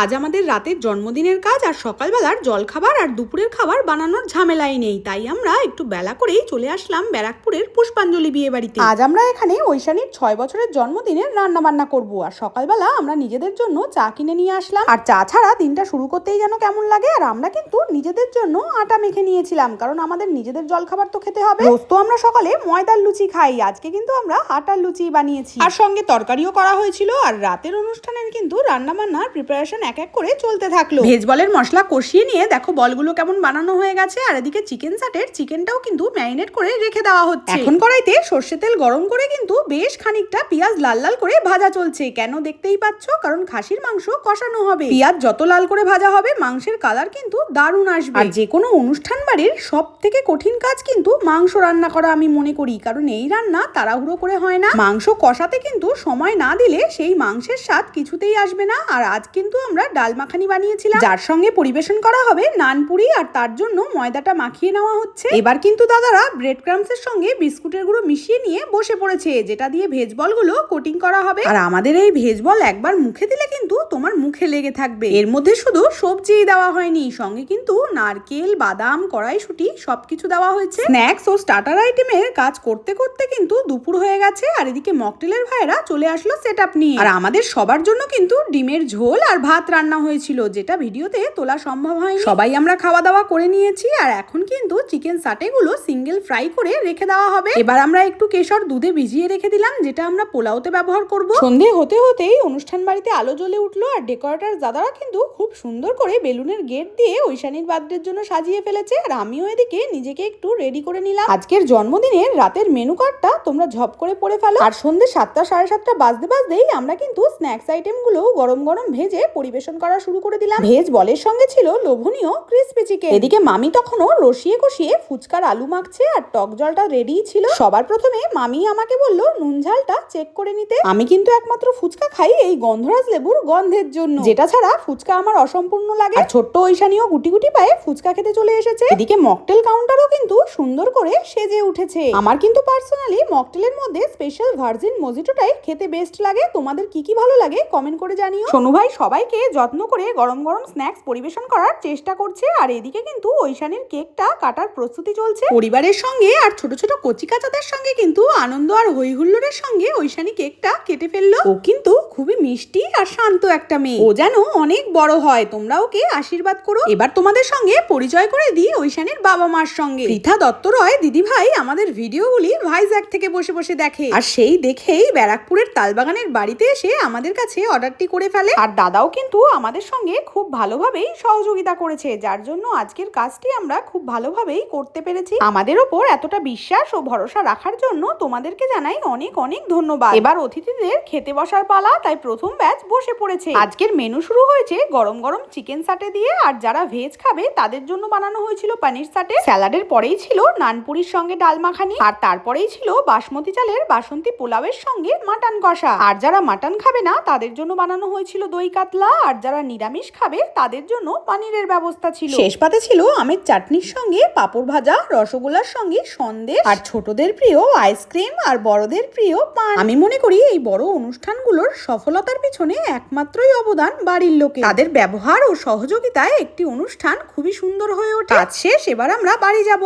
আজ আমাদের রাতের জন্মদিনের কাজ আর সকালবেলার জলখাবার আর দুপুরের খাবার বানানোর ঝামেলাই নেই। তাই আমরা একটু বেলা করেই চলে আসলাম ব্যারাকপুরের পুষ্পাঞ্জলি বিয়ে বাড়িতে আজ আমরা এখানে ঐশানীর ছয় বছরের জন্মদিনের রান্না বান্না করব আর সকালবেলা আমরা নিজেদের জন্য চা কিনে নিয়ে আসলাম। আর চা ছাড়া দিনটা শুরু করতেই যেন কেমন লাগে আর আমরা কিন্তু নিজেদের জন্য আটা মেখে নিয়েছিলাম কারণ আমাদের নিজেদের জলখাবার তো খেতে হবে। তো আমরা সকালে ময়দার লুচি খাই আজকে কিন্তু আমরা আটার লুচি বানিয়েছি। আর সঙ্গে তরকারিও করা হয়েছিল আর রাতের অনুষ্ঠানের কিন্তু রান্না বান্নার প্রিপারেশন এক এক করে চলতে থাকল। ভেজ বলের মশলা কষিয়ে নিয়ে দেখো বলগুলো কেমন বানানো হয়ে গেছে আর এদিকে চিকেন সাটের চিকেনটাও কিন্তু ম্যারিনেট করে রেখে দেওয়া হচ্ছে। এখন কড়াইতে সর্ষে তেল গরম করে কিন্তু বেশ খানিকটা পেঁয়াজ লাল লাল করে ভাজা চলছে। কেন দেখতেই পাচ্ছ? কারণ খাসির মাংস কষানো হবে। পেঁয়াজ যত লাল করে ভাজা হবে মাংসের কালার কিন্তু দারুণ আসবে। আর যে কোনো অনুষ্ঠান বাড়ির সব থেকে কঠিন কাজ কিন্তু মাংস রান্না করা আমি মনে করি। কারণ এই রান্না তাড়াহুড়ো করে হয় না। মাংস কষাতে কিন্তু সময় না দিলে সেই মাংসের স্বাদ কিছুতেই আসবে না। আর আজ কিন্তু আমরা ডাল মাখানি বানিয়েছিলাম। যার সঙ্গে পরিবেশন করা হবে নানপুরি আর তার জন্য ময়দাটা মাখিয়ে নেওয়া হচ্ছে। এবার কিন্তু দাদারা ব্রেড ক্রামসের সঙ্গে বিস্কুটের গুঁড়ো মিশিয়ে নিয়ে বসে পড়েছে, যেটা দিয়ে ভেজ বলগুলো কোটিং করা হবে। আর আমাদের এই ভেজ বল একবার মুখে দিলে কিন্তু তোমার মুখে লেগে থাকবে। এর মধ্যে শুধু সবজিই দেওয়া হয়নি, সঙ্গে কিন্তু নারকেল, বাদাম, কড়াইশুটি সবকিছু দেওয়া হয়েছে। স্ন্যাক্স ও স্টার্টার আইটেমের কাজ করতে করতে কিন্তু দুপুর হয়ে গেছে, আর এদিকে মকটেলের ভাইয়েরা চলে আসলো সেট আপ নিয়ে। আর আমাদের সবার জন্য কিন্তু ডিমের ঝোল আর ভাত রান্না হয়েছিল, যেটা ভিডিওতে তোলা সম্ভব হয়নি। সবাই আমরা খাওয়া দাওয়া করে নিয়েছি আর এখন কিন্তু চিকেন সাটেগুলো সিঙ্গেল ফ্রাই করে রেখে দেওয়া হবে। এবার আমরা একটু কেশর দুধে ভিজিয়ে রেখে দিলাম, যেটা আমরা পোলাওতে ব্যবহার করব। সন্ধে হতে হতেই অনুষ্ঠান বাড়িতে আলো জ্বলে উঠল আর ডেকোরেটর দাদারা কিন্তু খুব সুন্দর করে বেলুনের গেট দিয়ে ঐশানীর বার্থডের জন্য সাজিয়ে ফেলেছে আর আমিও এদিকে নিজেকে একটু রেডি করে নিলাম। আজকের জন্মদিনের রাতের মেনু কার্ডটা তোমরা ঝপ করে পড়ে ফেলো। আর সন্ধে সাতটা সাড়ে সাতটা বাজতে বাজতেই আমরা কিন্তু স্ন্যাক্স আইটেমগুলো গরম গরম ভেজে পরিবেশন করা শুরু করে দিলাম। ভেজ বলের সঙ্গে ছিল লোভনীয় ক্রিসপি চিকেন এদিকে মামি তখনও রসিয়ে কষিয়ে ফুচকার আলু মাখছে আর টক জলটা রেডি ছিল। সবার প্রথমে মামি আমাকে বলল, নুন ঝালটা চেক করে নিতে। আমি কিন্তু একমাত্র ফুচকা খাই এই গন্ধরাজ লেবুর গন্ধের জন্য। যেটা ছাড়া ফুচকা আমার অসম্পূর্ণ লাগে। আর ছোট্ট ঐশানীয় গুটি গুটি পায়ে ফুচকা খেতে চলে এসেছে। এদিকে মকটেল কাউন্টারও কিন্তু সুন্দর করে সেজে উঠেছে। আমার কিন্তু পার্সোনালি মকটেলের মধ্যে স্পেশাল ভার্জিন মজিটোটাই খেতে বেস্ট লাগে। তোমাদের কি কি ভালো লাগে কমেন্ট করে জানিও। সোনু ভাই সবাইকে যত্ন করে গরম গরম স্ন্যাক্স পরিবেশন করার চেষ্টা করছে। আর এদিকে কিন্তু ঐশানীর কেকটা কাটার প্রস্তুতি চলছে। পরিবারের সঙ্গে আর ছোট ছোট কচি কাচাদের সঙ্গে কিন্তু আনন্দ আর হই হুল্লোড়ের সঙ্গে ঐশানী কেকটা কেটে ফেলল। ও কিন্তু খুবই মিষ্টি আর শান্ত একটা মেয়ে। ও যেন অনেক বড় হয় তোমরা ওকে আশীর্বাদ করো। এবার তোমাদের সঙ্গে পরিচয় করে দিই ঐশানীর বাবা মার সঙ্গে। পৃথা দত্ত রয় দিদি ভাই আমাদের ভিডিওগুলি ভাইজ্যাক থেকে বসে বসে দেখে। আর সেই দেখেই ব্যারাকপুরের তালবাগানের বাড়িতে এসে আমাদের কাছে অর্ডারটি করে ফেলে। আর দাদাও কিন্তু আমাদের সঙ্গে খুব ভালোভাবেই সহযোগিতা করেছে, যার জন্য আজকের কাজটি আমরা খুব ভালোভাবেই করতে পেরেছি। আমাদের ওপর এতটা বিশ্বাস ও ভরসা রাখার জন্য তোমাদেরকে জানাই অনেক অনেক ধন্যবাদ। এবার অতিথিদের খেতে বসার পালা, তাই প্রথম ব্যাচ বসে পড়েছে। আজকের মেনু শুরু হয়েছে গরম গরম চিকেন সাটে দিয়ে, আর যারা ভেজ খাবে তাদের জন্য বানানো হয়েছিল পানির সাটে। স্যালাডের পরেই ছিল নানপুরির সঙ্গে ডাল মাখানি, আর তারপরেই ছিল বাসমতি চালের বাসন্তী পোলাওয়ের সঙ্গে মাটন কষা। আর যারা মাটন খাবে না, তাদের জন্য বানানো হয়েছিল দই কাতলা আর যারা নিরামিষ খাবে, তাদের জন্য পানিরের ব্যবস্থা ছিল। শেষ পাতে ছিল আমের চাটনির সঙ্গে পাঁপড় ভাজা, রসগোল্লার সঙ্গে সন্দেশ। আর ছোটদের প্রিয় আইসক্রিম আর বড়দের প্রিয় পান। আমি মনে করি এই বড় অনুষ্ঠানগুলোর সফলতার পিছনে একমাত্রই অবদান বাড়ির লোকে তাদের ব্যবহার ও সহযোগিতায় একটি অনুষ্ঠান খুবই সুন্দর হয়ে ওঠে। কাজ শেষ, এবার আমরা বাড়ি যাব।